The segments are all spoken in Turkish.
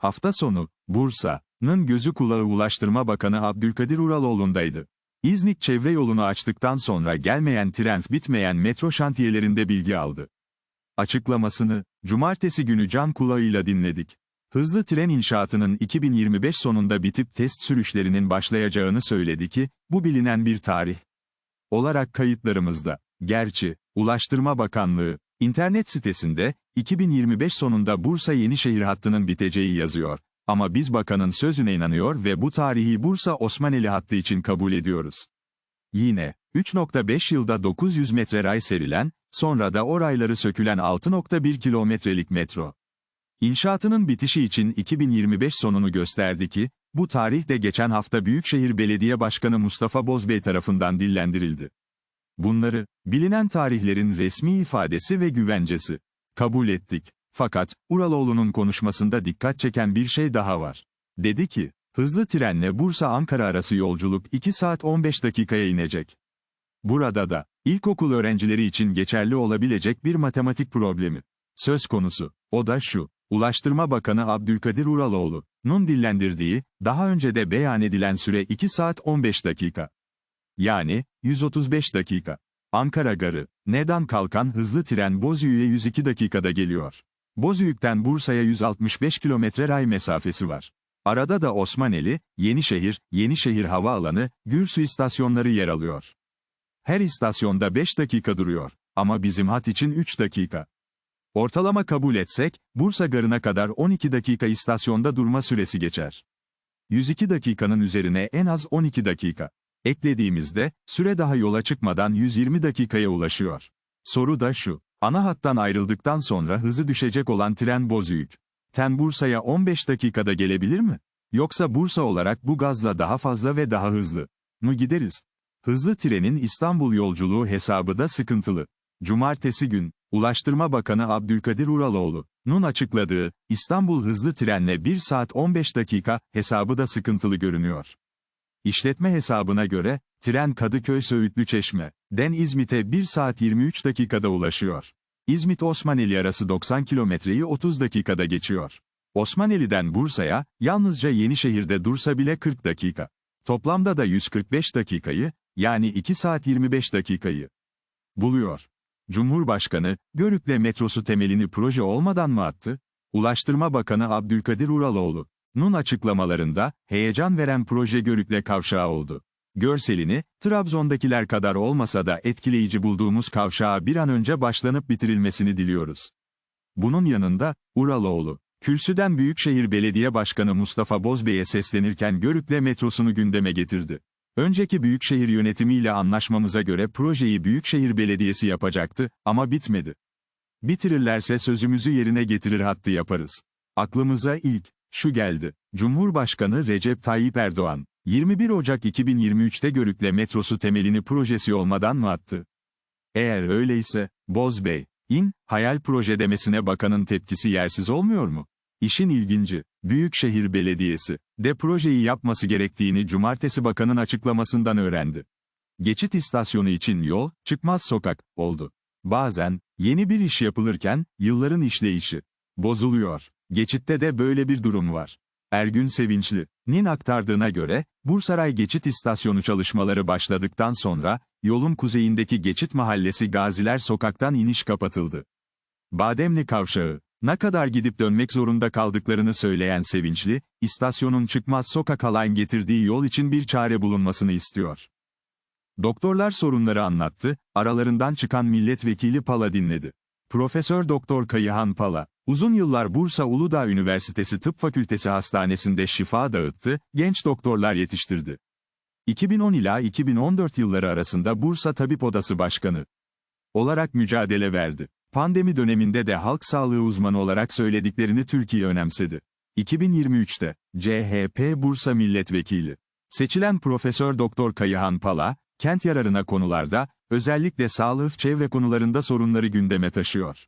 Hafta sonu, Bursa'nın gözü kulağı Ulaştırma Bakanı Abdülkadir Uraloğlu'ndaydı. İznik çevre yolunu açtıktan sonra gelmeyen tren bitmeyen metro şantiyelerinde bilgi aldı. Açıklamasını, cumartesi günü can kulağıyla dinledik. Hızlı tren inşaatının 2025 sonunda bitip test sürüşlerinin başlayacağını söyledi ki, bu bilinen bir tarih. Olarak kayıtlarımızda. Gerçi, Ulaştırma Bakanlığı, internet sitesinde, 2025 sonunda Bursa Yenişehir hattının biteceği yazıyor. Ama biz bakanın sözüne inanıyor ve bu tarihi Bursa Osmaneli hattı için kabul ediyoruz. Yine, 3.5 yılda 900 metre ray serilen, sonra da o rayları sökülen 6.1 kilometrelik metro. İnşaatının bitişi için 2025 sonunu gösterdi ki, bu tarih de geçen hafta Büyükşehir Belediye Başkanı Mustafa Bozbey tarafından dillendirildi. Bunları, bilinen tarihlerin resmi ifadesi ve güvencesi. Kabul ettik. Fakat, Uraloğlu'nun konuşmasında dikkat çeken bir şey daha var. Dedi ki, hızlı trenle Bursa-Ankara arası yolculuk 2 saat 15 dakikaya inecek. Burada da, ilkokul öğrencileri için geçerli olabilecek bir matematik problemi. Söz konusu, o da şu, Ulaştırma Bakanı Abdülkadir Uraloğlu'nun dillendirdiği, daha önce de beyan edilen süre 2 saat 15 dakika. Yani, 135 dakika. Ankara Garı, neden kalkan hızlı tren Bozüyük'e 102 dakikada geliyor. Bozüyük'ten Bursa'ya 165 kilometre ray mesafesi var. Arada da Osmaneli, Yenişehir, Yenişehir Havaalanı, Gürsu istasyonları yer alıyor. Her istasyonda 5 dakika duruyor. Ama bizim hat için 3 dakika. Ortalama kabul etsek, Bursa garına kadar 12 dakika istasyonda durma süresi geçer. 102 dakikanın üzerine en az 12 dakika. Eklediğimizde, süre daha yola çıkmadan 120 dakikaya ulaşıyor. Soru da şu, ana hattan ayrıldıktan sonra hızı düşecek olan tren Bozüyük. Ten Bursa'ya 15 dakikada gelebilir mi? Yoksa Bursa olarak bu gazla daha fazla ve daha hızlı mı gideriz? Hızlı trenin İstanbul yolculuğu hesabı da sıkıntılı. Cumartesi gün, Ulaştırma Bakanı Abdülkadir Uraloğlu'nun açıkladığı, İstanbul hızlı trenle 1 saat 15 dakika, hesabı da sıkıntılı görünüyor. İşletme hesabına göre, tren Kadıköy Söğütlü Çeşme, Den İzmit'e 1 saat 23 dakikada ulaşıyor. İzmit-Osmaneli arası 90 kilometreyi 30 dakikada geçiyor. Osmaneli'den Bursa'ya, yalnızca Yenişehir'de dursa bile 40 dakika. Toplamda da 145 dakikayı, yani 2 saat 25 dakikayı buluyor. Cumhurbaşkanı, Görük'le metrosu temelini proje olmadan mı attı? Ulaştırma Bakanı Abdülkadir Uraloğlu'nun açıklamalarında, heyecan veren proje Görük'le kavşağı oldu. Görselini, Trabzon'dakiler kadar olmasa da etkileyici bulduğumuz kavşağa bir an önce başlanıp bitirilmesini diliyoruz. Bunun yanında, Uraloğlu, Kürsüden Büyükşehir Belediye Başkanı Mustafa Bozbey'e seslenirken Görük'le metrosunu gündeme getirdi. Önceki Büyükşehir yönetimiyle anlaşmamıza göre projeyi Büyükşehir Belediyesi yapacaktı, ama bitmedi. Bitirirlerse sözümüzü yerine getirir hattı yaparız. Aklımıza ilk, şu geldi. Cumhurbaşkanı Recep Tayyip Erdoğan, 21 Ocak 2023'te Görük'le metrosu temelini projesi olmadan mı attı? Eğer öyleyse, Boz Bey, in, hayal proje demesine bakanın tepkisi yersiz olmuyor mu? İşin ilginci, Büyükşehir Belediyesi, de projeyi yapması gerektiğini Cumartesi Bakan'ın açıklamasından öğrendi. Geçit istasyonu için yol, çıkmaz sokak, oldu. Bazen, yeni bir iş yapılırken, yılların işleyişi bozuluyor. Geçitte de böyle bir durum var. Ergün Sevinçli'nin aktardığına göre, Bursaray Geçit İstasyonu çalışmaları başladıktan sonra, yolun kuzeyindeki Geçit Mahallesi Gaziler Sokak'tan iniş kapatıldı. Bademli Kavşağı, ne kadar gidip dönmek zorunda kaldıklarını söyleyen Sevinçli, istasyonun çıkmaz sokak alan getirdiği yol için bir çare bulunmasını istiyor. Doktorlar sorunları anlattı, aralarından çıkan milletvekili Pala dinledi. Profesör Doktor Kayıhan Pala, uzun yıllar Bursa Uludağ Üniversitesi Tıp Fakültesi Hastanesi'nde şifa dağıttı, genç doktorlar yetiştirdi. 2010 ila 2014 yılları arasında Bursa Tabip Odası Başkanı olarak mücadele verdi. Pandemi döneminde de halk sağlığı uzmanı olarak söylediklerini Türkiye önemsedi. 2023'te CHP Bursa Milletvekili seçilen Profesör Doktor Kayıhan Pala, kent yararına konularda, özellikle sağlık çevre konularında sorunları gündeme taşıyor.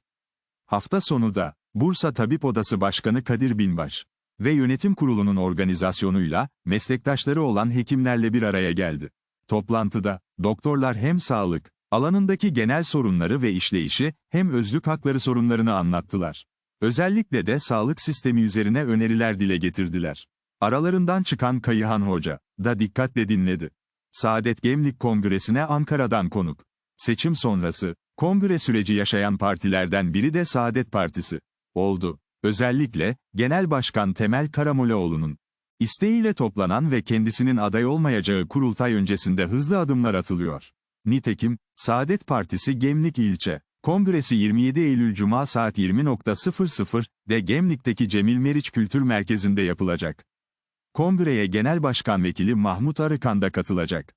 Hafta sonu da Bursa Tabip Odası Başkanı Kadir Binbaş ve yönetim kurulunun organizasyonuyla meslektaşları olan hekimlerle bir araya geldi. Toplantıda doktorlar hem sağlık alanındaki genel sorunları ve işleyişi, hem özlük hakları sorunlarını anlattılar. Özellikle de sağlık sistemi üzerine öneriler dile getirdiler. Aralarından çıkan Kayıhan Hoca da dikkatle dinledi. Saadet Gemlik Kongresi'ne Ankara'dan konuk. Seçim sonrası, kongre süreci yaşayan partilerden biri de Saadet Partisi oldu. Özellikle, Genel Başkan Temel Karamollaoğlu'nun isteğiyle toplanan ve kendisinin aday olmayacağı kurultay öncesinde hızlı adımlar atılıyor. Nitekim, Saadet Partisi Gemlik İlçe Kongresi 27 Eylül Cuma saat 20.00'de Gemlik'teki Cemil Meriç Kültür Merkezi'nde yapılacak. Kongreye Genel Başkan Vekili Mahmut Arıkan da katılacak.